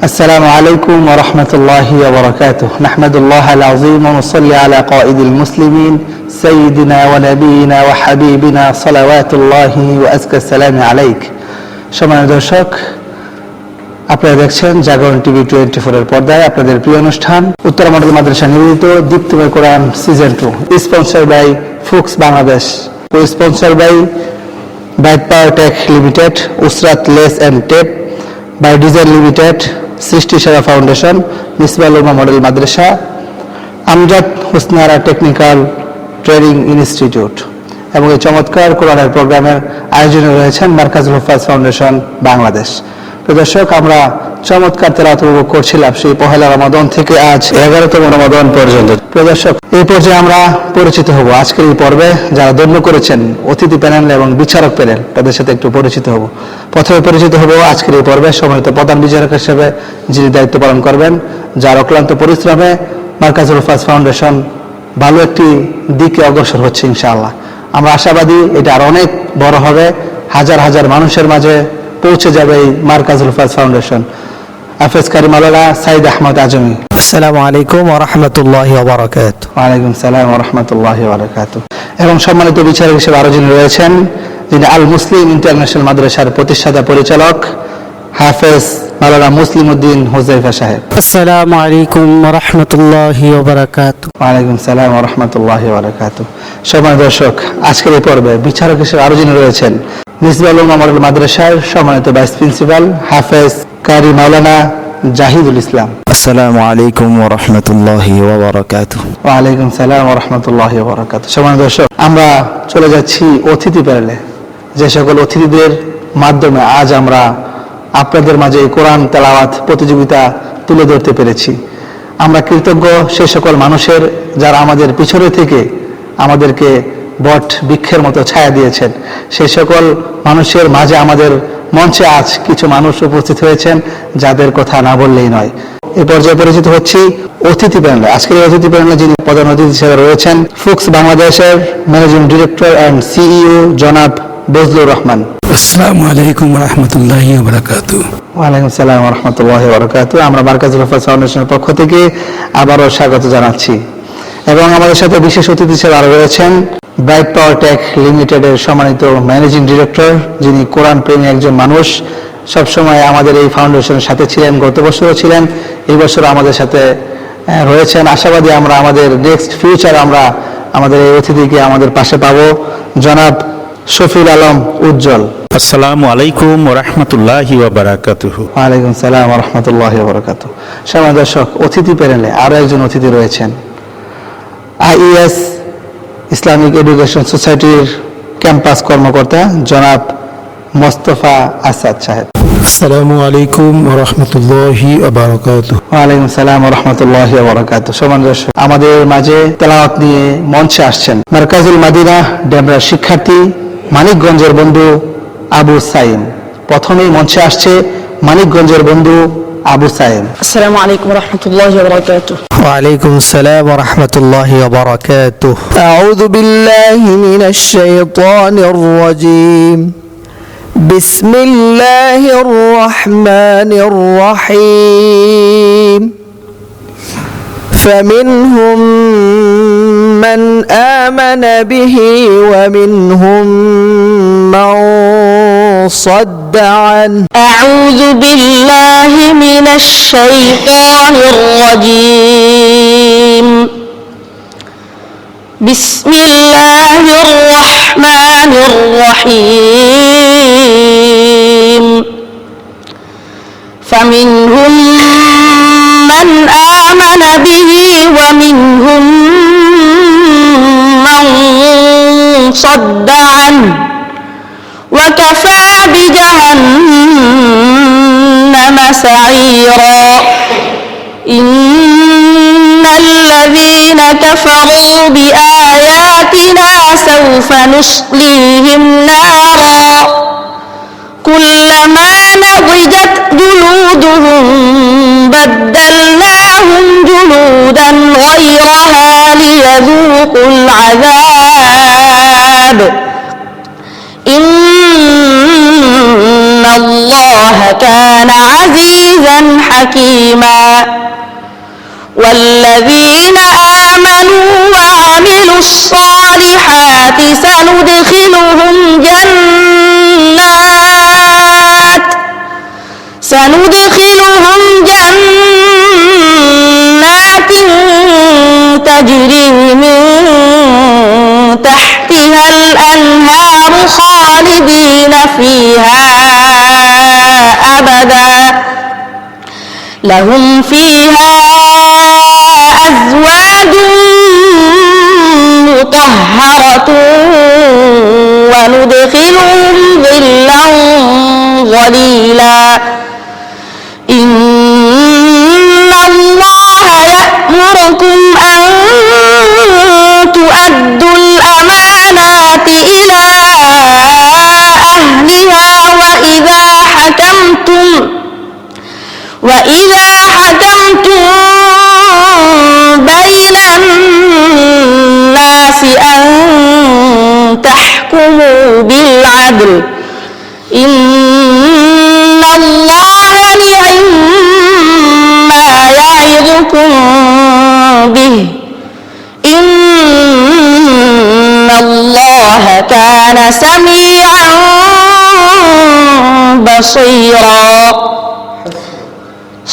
السلام عليكم ورحمة الله وبركاته نحمد الله العظيم ونصلي على قائد المسلمين سيدنا ونبينا وحبيبنا صلوات الله وأزكى السلام عليك সম্মানিত দর্শক আপনারা দেখছেন জাগরণ টিভি টোয়েন্টি ফোরের পর্দায় আপনাদের প্রিয় অনুষ্ঠান উত্তর মডেল মাদ্রাসা নিবেদিত দীপ্তময় Quran season two sponsor by ফুক্স Bangladesh sponsor by byte power tech limited উসরাত lace and tape by design limited সৃষ্টি সেরা ফাউন্ডেশন মিসবাল উমা মডেল মাদ্রাসা, Amjad Husnara technical training institute এবং এই চমৎকার কোরআনের প্রোগ্রামের আয়োজনে রয়েছেন মার্কাজুল হুফাজ ফাউন্ডেশন বাংলাদেশ। দর্শক, আমরা চমৎকার তেলাত উপভোগ করছিলাম সেই পহেলা রমাদন থেকে আজ এগারোতম রমাদন পর্যন্ত। প্রিয় দর্শক এই পর্যায়ে আমরা পরিচিত হব। আজকের এই পর্বে যারা দন্য করেছেন, অতিথি প্যানেল এবং বিচারক প্যানেল, তাদের সাথে একটু পরিচিত হব। প্রথমে পরিচিত হব আজকের এই পর্বে সম্মানিত প্রধান বিচারক হিসেবে, যিনি দায়িত্ব পালন করবেন, যার অক্লান্ত পরিশ্রমে মার্কাজুল হুফাজ ফাউন্ডেশন ভালো একটি দিকে অগ্রসর হচ্ছে ইনশাআল্লাহ। আমরা আশাবাদী এটা আর অনেক বড় হবে। হাজার হাজার মানুষের মাঝে পৌঁছে যাবে এই মার্কাজুল ফাজ ফাউন্ডেশন। হাফেজ কারিম আলালা সাইদ আহমদ আজমি। আসসালামু আলাইকুম ওয়া রাহমাতুল্লাহি ওয়া বারাকাতু ওয়া আলাইকুম সালাম ওয়া রাহমাতুল্লাহি ওয়া বারাকাতু এবং সম্মানিত বিচারক হিসেবে আরও যিনি রয়েছেন যিনি আল মুসলিম ইন্টারন্যাশনাল মাদ্রাসার প্রতিষ্ঠাতা পরিচালক হাফেজ মাওলানা মুসলিমউদ্দিন হুজাইফা সাহেব। আসসালামু আলাইকুম ওয়া রাহমাতুল্লাহি ওয়া বারাকাতু ওয়া আলাইকুম সালাম ওয়া রাহমাতুল্লাহি ওয়া বারাকাতু সম্মানিত দর্শক আজকের এই পর্বে বিচারক হিসেবে আরও যিনি রয়েছেন মিসবাউল উমার মাদ্রাসার সম্মানিত ভাইস প্রিন্সিপাল হাফেজ কারি মাওলানা জাহিদুল ইসলাম। আসসালামু আলাইকুম ওয়া রাহমাতুল্লাহি ওয়া বারাকাতুহু। ওয়া আলাইকুম সালাম ওয়া রাহমাতুল্লাহি ওয়া বারাকাতুহু। সম্মানিত দর্শক আমরা চলে যাচ্ছি অতিথি প্যানেলে। যে সকল অতিথিদের মাধ্যমে আজ আমরা আপনাদের মাঝে কোরআন তেলাওয়াত প্রতিযোগিতা তুলে ধরতে পেরেছি। আমরা কৃতজ্ঞ সে সকল মানুষের যারা আমাদের পিছনে থেকে আমাদেরকে বট বৃক্ষের মতো ছায়া দিয়েছেন। সেই সকল মানুষের মাঝে আমাদের মঞ্চে আজ কিছু মানুষ উপস্থিত হয়েছেন যাদের কথা না বললেই নয়। এ পর্যায়ে পরিচিত হচ্ছি অতিথি প্যানেলে। আজকের অতিথি প্যানেলে যিনি প্রধান অতিথি হিসেবে রয়েছেন ফুক্স বাংলাদেশের ম্যানেজিং ডিরেক্টর অ্যান্ড সিইও জনাব বজলুর রহমান। আসসালামু আলাইকুম রহমতুল্লাহ বরকাত ওয়ালাইকুম সালাম রহমতুল্লাহ বরকাত আমরা মার্কাজুল হফাজ ফাউন্ডেশনের পক্ষ থেকে আবারও স্বাগত জানাচ্ছি। এবং আমাদের সাথে বিশেষ অতিথি হিসেবে আরও রয়েছেন ব্রাইট পাওয়ার টেক লিমিটেডের সম্মানিত ম্যানেজিং ডিরেক্টর যিনি কোরআন প্রেমী একজন মানুষ সবসময় আমাদের এই ফাউন্ডেশনের সাথে ছিলেন গত বছরও ছিলেন এই বছর আমাদের সাথে রয়েছেন। আশাবাদী আমরা আমাদের নেক্সট ফিউচার আমরা আমাদের এই অতিথিকে আমাদের পাশে পাবো। জনাব শফিল আলম উজ্জ্বল। আসসালামু আলাইকুম রহমতুল্লাহি ওয়ালাইকুম সালাম রহমতুল্লাহ বরকাত সময় দর্শক অতিথি প্যানেলে আরও একজন অতিথি রয়েছেন। আইএস ইসলামিক এডুকেশন সোসাইটির ক্যাম্পাস কর্মকর্তা জনাব মোস্তফা আসাদ সাহেব। আসসালামু আলাইকুম রহমতুল্লাহ ওয়ালাইকুম সালাম রহমতুল্লাহ বরকাত সমান দর্শক আমাদের মাঝে তেলাওয়াত নিয়ে মঞ্চে আসছেন মার্কাজুল মাদিনা ডেমরার শিক্ষার্থী মানিকগঞ্জের বন্ধু আবু সাইম। প্রথমেই মঞ্চে আসছে মানিকগঞ্জের বন্ধু আবু সাইম السلام عليكم ورحمة الله وبركاته وعليكم السلام ورحمة الله وبركاته أعوذ بالله من الشيطان الرجيم بسم الله الرحمن الرحيم فمنهم من آمن به ومنهم من صد عنه أعوذ بالله من الشيطان الرجيم. بسم الله الرحمن الرحيم. فمنهم من آمن به ومنهم من صد سعيرا إن الذين كفروا بآياتنا سوف نصليهم نارا. كلما نضجت جلودهم بدلناهم جلودا غيرها ليذوقوا العذاب. إن الله كان عزيزا حكيما. والذين آمنوا وعملوا الصالحات سندخلهم جنات. سندخلهم جنات تجري من تحتها الأنهار خالدين فيها أبدا. لهم فيها أزواج مطهرة وندخلهم ظلا ظليلا.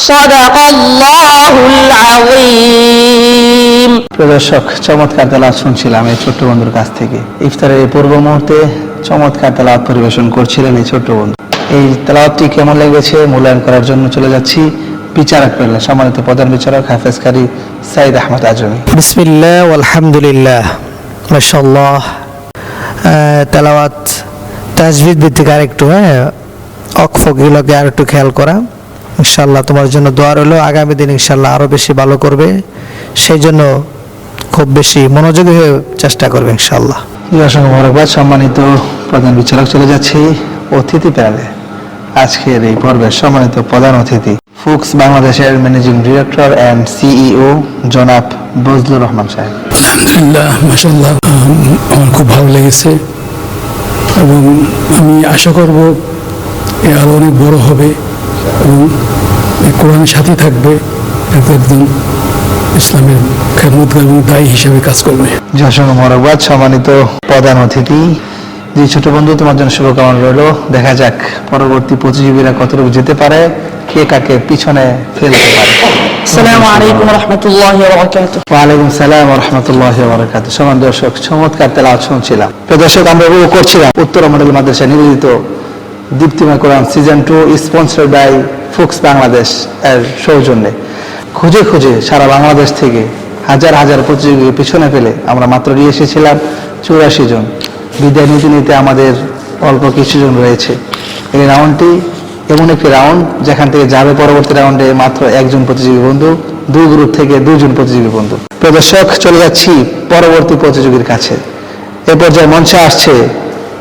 صدق الله العظيم প্রিয় দর্শক চমৎকার তেলাওয়াত শুনছিলাম এই ছোট্ট বন্ধুর কাছ থেকে ইফতারের এই পূর্ব মুহূর্তে চমৎকার তেলাওয়াত পরিবেশন করছিলেন এই ছোট্ট বন্ধু এই তেলাওয়াতটি কেমন লেগেছে মূল্যায়ন করার জন্য চলে যাচ্ছি বিচারক পেলে সম্মানিত প্রধান বিচারক হাফেজ কারি সাইদ আহমদ আজমি বিসমিল্লাহ আলহামদুলিল্লাহ মাশাল্লাহ তেলাওয়াত তাজবিদ ভিত্তিক আরেকটু হ্যাঁ অকফগুলোকে আর একটু খেয়াল করা ইনশাল্লাহ তোমার জন্য দোয়া রইল। আগামী দিন ইনশাল্লাহ আরও বেশি ভালো করবে। সেই জন্য খুব বেশি মনোযোগী হয়ে চেষ্টা করবে ইনশাল্লাহ অসংখ্য মোবারকবাদ সম্মানিত প্রধান বিচারক চলে যাচ্ছি অতিথি প্যানেলে। আজকের এই পর্বের সম্মানিত প্রধান অতিথি ফুক্স বাংলাদেশের ম্যানেজিং ডিরেক্টর অ্যান্ড সিইও জনাব বজলুর রহমান সাহেব। আলহামদুলিল্লাহ মাসাল্লাহ আমার খুব ভালো লেগেছে। এবং আমি আশা করব এ আরও অনেক বড় হবে। এবং কোরআন সাথে থাকবে তাকে একদম ইসলামের খেদমতগামী এবং দায়ী হিসেবে কাজ করবে। যশোর মরবাদ সম্মানিত প্রধান অতিথি যে ছোট বন্ধু তোমার জন্য শুভকামনা রইল। দেখা যাক পরবর্তী প্রতিযোগীরা কতটুকু যেতে পারে কে কাকে পিছনে ফেলতে পারে। দর্শক চমৎকার তেলাওয়াত শুনছিলাম। তো দর্শক আমরা উপভোগ করছিলাম। উত্তর মডেল মাদ্রাসা নিবেদিত দীপ্তিময় Quran season two sponsor by Fuchs Bangladesh এর সৌজন্যে। খুঁজে খুঁজে সারা বাংলাদেশ থেকে হাজার হাজার প্রতিযোগী পিছনে ফেলে আমরা মাত্র নিয়ে এসেছিলাম চুরাশি জন। বিদায় নীতি নিতে আমাদের অল্প কিছুজন রয়েছে। এই রাউন্ডটি এমন একটি রাউন্ড যেখান থেকে যাবে পরবর্তী রাউন্ডে মাত্র একজন প্রতিযোগী বন্ধু দুই গ্রুপ থেকে দুইজন প্রতিযোগী বন্ধু। প্রদর্শক, চলে যাচ্ছি পরবর্তী প্রতিযোগীর কাছে। এ পর্যায়ে মঞ্চে আসছে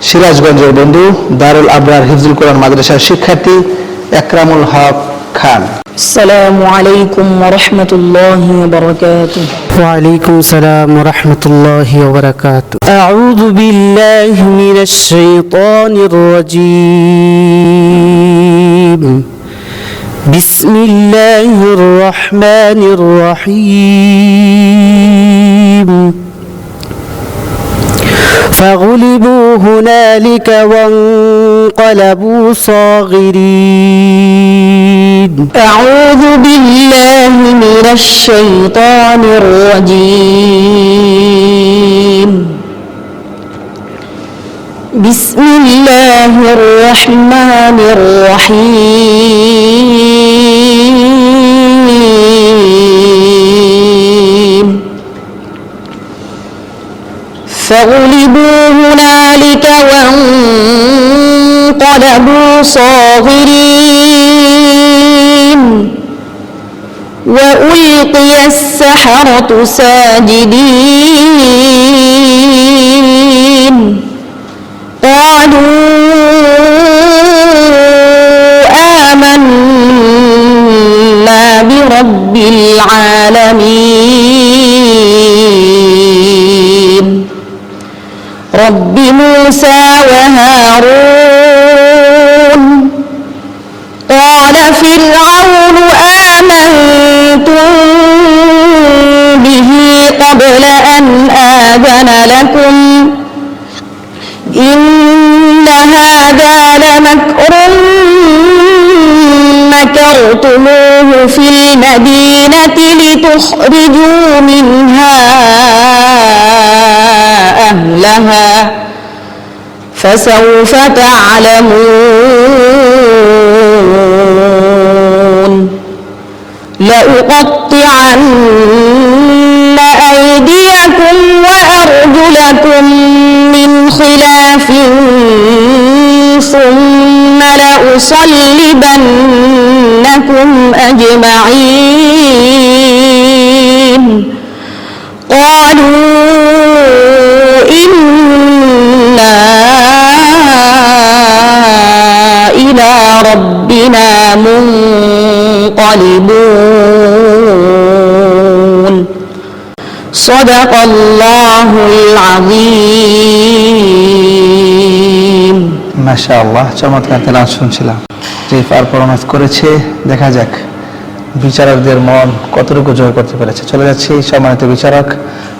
সিরাজগঞ্জের বন্ধু দারুল আবরার হিফজুল কোরআন মাদ্রাসার শিক্ষার্থী একরামুল হক খান السلام عليكم ورحمة الله وبركاته وعليكم السلام ورحمة الله وبركاته أعوذ بالله من الشيطان الرجيم بسم الله الرحمن الرحيم فغلبوا هنالك وانقلبوا صاغرين. أعوذ بالله من الشيطان الرجيم. بسم الله الرحمن الرحيم. فغلبوا هنالك وانقلبوا صاغرين. وألقي السحرة ساجدين. قالوا لكم. إن هذا لمكر مكرتموه في المدينة لتخرجوا منها أهلها فسوف تعلمون. لأقطعن أيديكم وأرجلكم من خلاف ثم لأصلبنكم أجمعين. قالوا إنا إلى ربنا منقلبون. صدق الله العظيم মাশা আল্লাহ চমৎকার তেলাওয়াত শুনছিলাম যে পারফরমেন্স করেছে দেখা যাক বিচারকদের মন কতটুকু জয় করতে পেরেছে চলে যাচ্ছি সম্মানিত বিচারক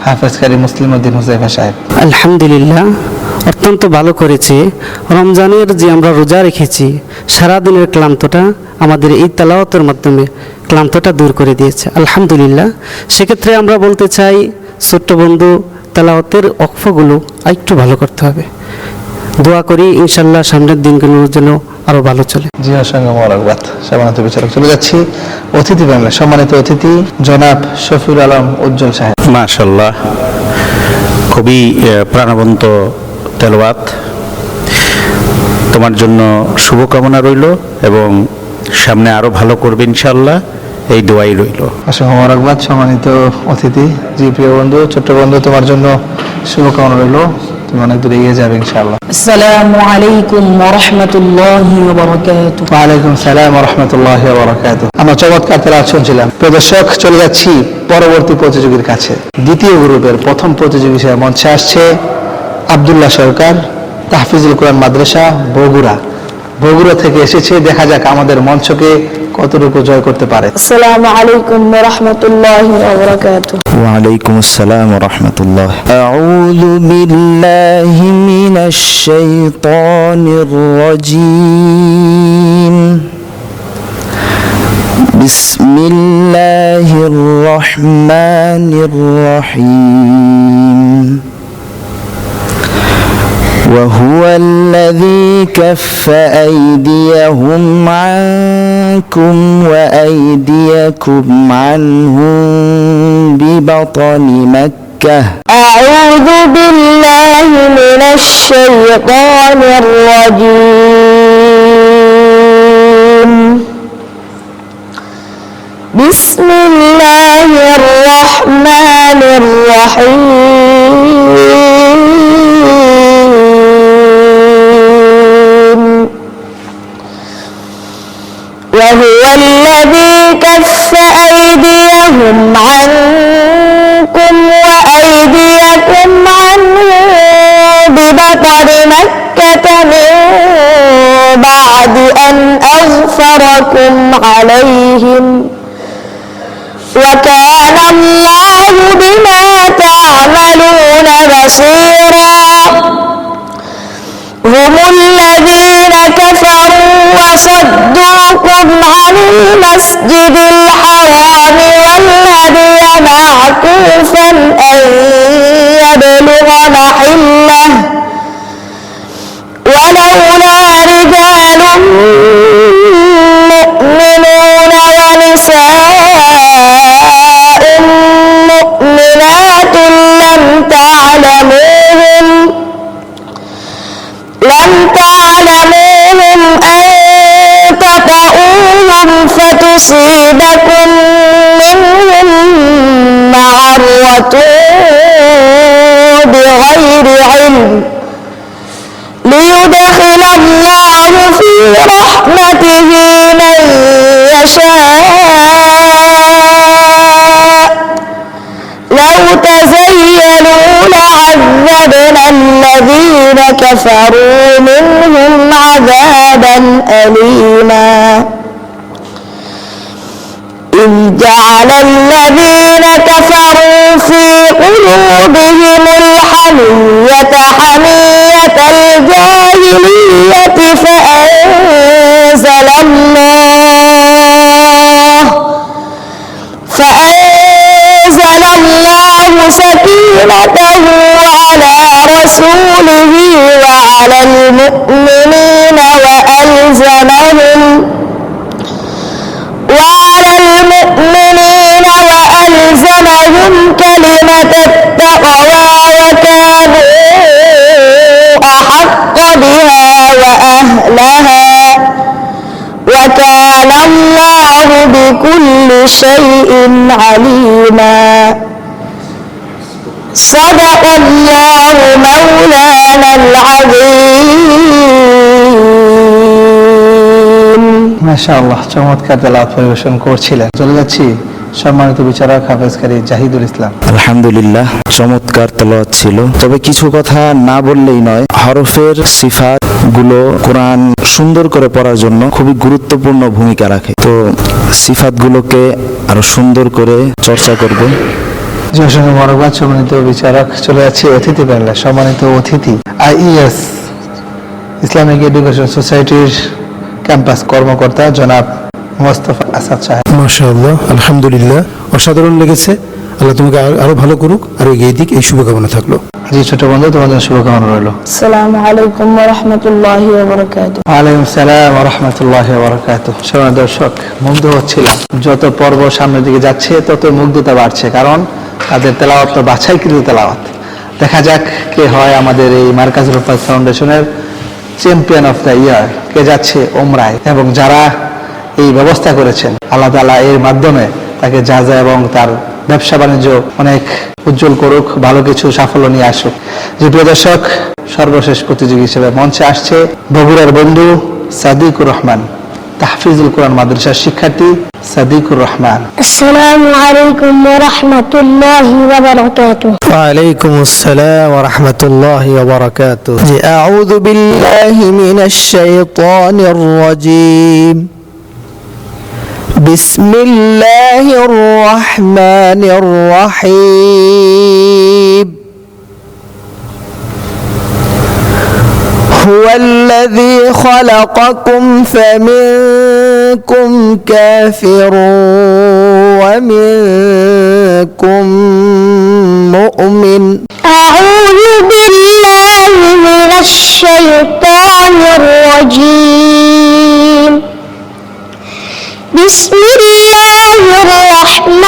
হাফেজ কারি মুসলিম উদ্দিন হুসাইফা সাহেব আলহামদুলিল্লাহ অত্যন্ত ভালো করেছে রমজানের যে আমরা রোজা রেখেছি সারাদিনের ক্লান্তটা আমাদের এই তালাওয়াতের মাধ্যমে ক্লান্তটা দূর করে দিয়েছে। আলহামদুলিল্লাহ। সেক্ষেত্রে আমরা বলতে চাই ছোট্ট বন্ধু তালাওয়াতের অক্ষগুলো একটু ভালো করতে হবে। দোয়া করি ইনশাল্লাহ সামনের দিনগুলোর জন্য আরও ভালো চলে। জি অসংখ্য সম্মানিত বিচারক চলে যাচ্ছি। অতিথি প্যানেলে সম্মানিত অতিথি জনাব শফিউল আলম উজ্জ্বল সাহেব। মাশাল্লাহ খুবই প্রাণবন্ত তেলওয়াত। তোমার জন্য শুভকামনা রইল এবং সামনে আরও ভালো করবে ইনশাল্লাহ এই দোয়াই রইল। অসংখ্য মোবারকবাদ সম্মানিত অতিথি জি প্রিয় বন্ধু ছোট্ট বন্ধু তোমার জন্য শুভকামনা রইল। তুমি অনেক এগিয়ে যাবে ইনশাআল্লাহ। আসসালামু আলাইকুম ওয়া রাহমাতুল্লাহি ওয়া ওয়া আলাইকুম সালাম ওয়া রাহমাতুল্লাহি ওয়া আমরা চমৎকার শুনছিলাম। প্রদর্শক চলে যাচ্ছি পরবর্তী প্রতিযোগীর কাছে। দ্বিতীয় গ্রুপের প্রথম প্রতিযোগী হিসেবে মঞ্চে আসছে আব্দুল্লাহ সরকার তাহফিজুল কোরআন মাদ্রাসা বগুড়া। বগুড়া থেকে এসেছে। দেখা যাক আমাদের মঞ্চকে কতটুকু জয় করতে পারে السلام عليكم ورحمة الله وبركاته وعليكم السلام ورحمة الله أعوذ بالله من الشيطان الرجيم بسم الله الرحمن الرحيم وهو الذي كف أيديهم عنكم وأيديكم عنهم ببطن مكة. أعوذ بالله من الشيطان الرجيم. بسم الله الرحمن الرحيم. وهو الذي كف أيديهم عنكم وأيديكم عنه ببطن مكة من بعد أن أغفركم عليهم. وكان الله بما تعملون بصيرا. هم الذين كفروا وصدوكم عن المسجد الحرام والهدي معكوفا أن يبلغ محله ولولا رجال فتصيبكم منهم معرة بغير علم ليدخل الله في رحمته من يشاء. لو تزينوا لعذبنا الذين كفروا منهم عذابا أليما. جعل الذين كفروا في قلوبهم الحمية حمية الجاهلية فأنزل الله شيء عليما صدق الله مولانا العظيم মাশাআল্লাহ চমৎকার তেলাওয়াত পরিবেশন করছিলেন চলে যাচ্ছি সম্মানিত বিচারক হাফেজকারী জাহিদুল ইসলাম আলহামদুলিল্লাহ চমৎকার তেলাওয়াত ছিল তবে কিছু কথা না বললেই নয় হরফের সিফাত গুলো কোরআন সুন্দর করে পড়ার জন্য খুবই গুরুত্বপূর্ণ ভূমিকা রাখে। তো সিফাত গুলোকে আরও সুন্দর করে চর্চা করব। মরবাদ সম্মানিত বিচারক চলে যাচ্ছে অতিথি প্যানেলে সম্মানিত অতিথি আইইএস ইসলামিক এডুকেশন সোসাইটির ক্যাম্পাস কর্মকর্তা জনাব মোস্তফা আসাদ সাহেব। মাশাআল্লাহ আলহামদুলিল্লাহ। অসাধারণ লেগেছে। আল্লাহ তোমাকে আরও ভালো করুক আর এগিয়ে দিক এই শুভকামনা থাকল। জি ছোট বন্ধু তোমাদের শুভকামনা রইল। সালাম আলাইকুম রহমতুল্লাহ আলাইকুম সালাম রহমতুল্লাহ বরকাত সোনা দর্শক মুগ্ধ হচ্ছিলাম। যত পর্ব সামনের দিকে যাচ্ছে তত মুগ্ধতা বাড়ছে কারণ তাদের তেলাওয়াত তো বাছাইকৃত তেলাওয়াত। দেখা যাক কে হয় আমাদের এই মার্কাজ রুফাত ফাউন্ডেশনের চ্যাম্পিয়ন অফ দ্য ইয়ার কে যাচ্ছে ওমরায় এবং যারা এই ব্যবস্থা করেছেন আল্লাহ তালা এর মাধ্যমে তাকে যা যা এবং তার ব্যবসা বাণিজ্য অনেক উজ্জ্বল করুক ভালো কিছু সাফল্য নিয়ে আসুক। যে প্রিয় দর্শক সর্বশেষ প্রতিযোগী হিসেবে মঞ্চে আসছে বগুড়ার বন্ধু সাদিকুর রহমান তাহফিজুল কোরআন মাদ্রাসার শিক্ষার্থী সাদিকুর রহমান। আসসালামু আলাইকুম ওয়া রাহমাতুল্লাহি ওয়া বারাকাতুহু ওয়া আলাইকুম আসসালাম ওয়া রাহমাতুল্লাহি ওয়া আউযু বিল্লাহি মিনাশ শাইতানির রাজীম। بسم الله الرحمن الرحيم. هو الذي خلقكم فمنكم كافر ومنكم مؤمن. أعوذ بالله من الشيطان الرجيم. بسم الله الرحمن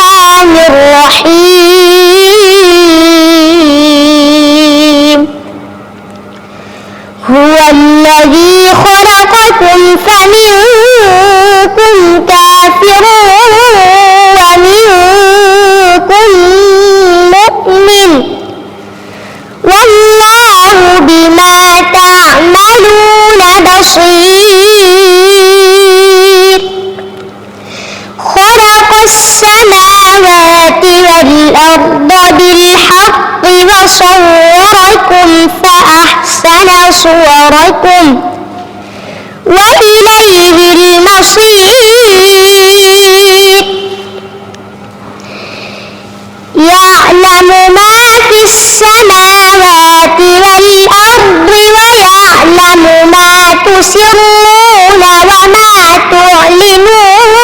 تسرون وما تعلنون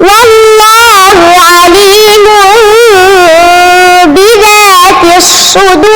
والله عليم بذات الصدور.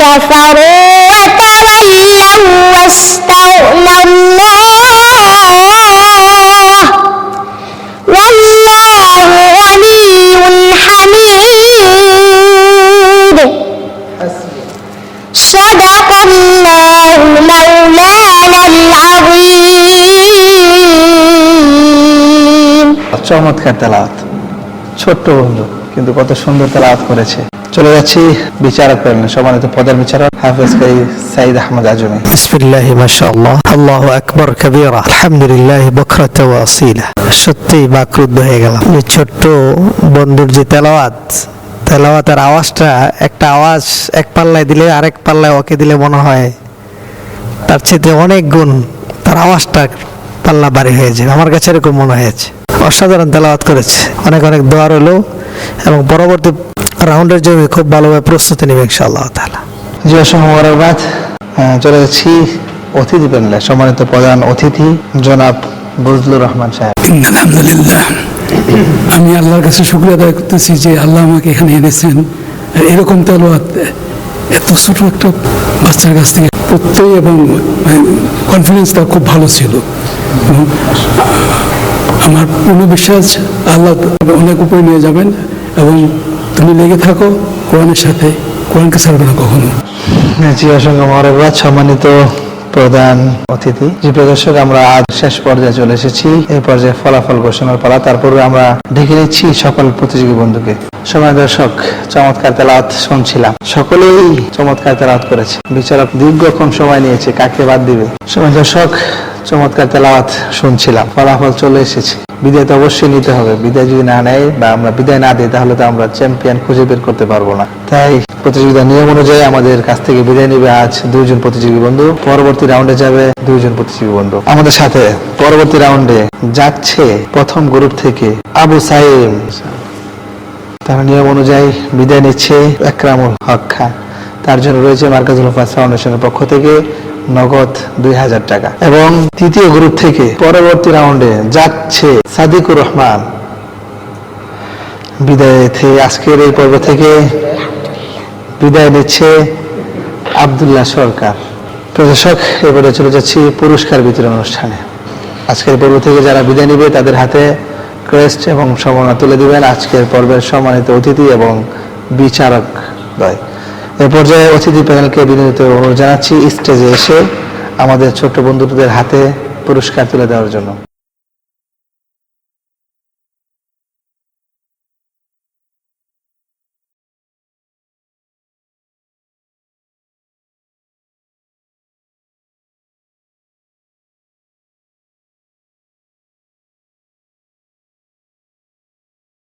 كفروا وتولوا واستغنى الله والله غني حميد صدق الله مولانا العظيم চমৎকার তেলাওয়াত ছোট্ট বন্ধু কিন্তু কত সুন্দর তেলাওয়াত করেছে চলে যাচ্ছি বিচারক প্যানেল সম্মানিত পদের বিচারক হাফেজ কারি সাইদ আহমদ আজমি। বিসমিল্লাহ, মাশাআল্লাহ। আল্লাহু আকবার কাবীরা। আলহামদুলিল্লাহ বকরাত ওয়া সত্যি বাকরুদ্ধ হয়ে গেলাম। ছোট্ট বন্ধুর যে তেলাওয়াত, তেলাওয়াতের আওয়াজটা একটা আওয়াজ এক পাল্লায় দিলে আরেক পাল্লায় ওকে দিলে মনে হয় তার চেয়ে অনেক গুণ তার আওয়াজটা পাল্লা বাড়ি হয়ে যায়। আমার কাছে এরকম মনে হয়েছে। অসাধারণ তেলাওয়াত করেছে। অনেক অনেক দোয়া রইল এবং পরবর্তী রাউন্ডের জন্য খুব ভালোভাবে প্রস্তুতি নেবে ইনশাআল্লাহ তাআলা। জি অসংখ্য মোবারকবাদ চলে যাচ্ছি অতিথি প্যানেলে। সম্মানিত প্রধান অতিথি জনাব বজলুর রহমান সাহেব। আলহামদুলিল্লাহ। আমি আল্লাহর কাছে শুক্রিয়া আদায় করতেছি যে আল্লাহ আমাকে এখানে এনেছেন। আর এরকম তেলোয়াত এত ছোট একটা বাচ্চার কাছ থেকে প্রত্যয় এবং কনফিডেন্সটা খুব ভালো ছিল। আমার পূর্ণ বিশ্বাস আল্লাহ অনেক উপরে নিয়ে যাবেন এবং তুমি লেগে থাকো কোরআনের সাথে কোরআনকে ছাড়বে না কখনো। জি অসংখ্য মোবারকবাদ সম্মানিত প্রধান অতিথি। জি প্রদর্শক, আমরা আজ শেষ পর্যায়ে চলে এসেছি। এই পর্যায়ে ফলাফল ঘোষণার পালা, তারপরে আমরা ডেকে নিচ্ছি সকল প্রতিযোগী বন্ধুকে। সময় দর্শক, চমৎকার তেলাওয়াত শুনছিলাম। সকলেই চমৎকার তেলাওয়াত করেছে। বিচারক দীর্ঘক্ষণ সময় নিয়েছে, কাকে বাদ দিবে? সময় দর্শক, চমৎকার তেলাওয়াত শুনছিলাম। ফলাফল চলে এসেছে। বিদায় তো অবশ্যই নিতে হবে। বিদায় যদি না নেয় বা আমরা বিদায় না দিই, তাহলে তো আমরা চ্যাম্পিয়ন খুঁজে বের করতে পারব না। তাই প্রতিযোগিতার নিয়ম অনুযায়ী আমাদের কাছ থেকে বিদায় নেবে আজ দুইজন প্রতিযোগী বন্ধু। পরবর্তী রাউন্ডে যাবে দুইজন প্রতিযোগী বন্ধু। আমাদের সাথে পরবর্তী রাউন্ডে যাচ্ছে প্রথম গ্রুপ থেকে আবু সাইম। তার নিয়ম অনুযায়ী বিদায় নিচ্ছে একরামুল হক খান। তার জন্য রয়েছে মার্কাজুল হফাজ ফাউন্ডেশনের পক্ষ থেকে নগদ দুই হাজার টাকা। এবং তৃতীয় গ্রুপ থেকে পরবর্তী রাউন্ডে যাচ্ছে সাদিকুর রহমান। বিদায় থেকে আজকের এই পর্ব থেকে বিদায় নিচ্ছে আবদুল্লাহ সরকার। প্রদর্শক এবারে চলে যাচ্ছি পুরস্কার বিতরণ অনুষ্ঠানে। আজকের পর্ব থেকে যারা বিদায় নিবে, তাদের হাতে ক্রেস্ট এবং সম্মাননা তুলে দিবেন আজকের পর্বের সম্মানিত অতিথি এবং বিচারক দয় এ পর্যায়ে অতিথি প্যানেলকে বিনোদিত অনুরোধ জানাচ্ছি, স্টেজে এসে আমাদের ছোট্ট বন্ধুদের হাতে পুরস্কার তুলে দেওয়ার জন্য।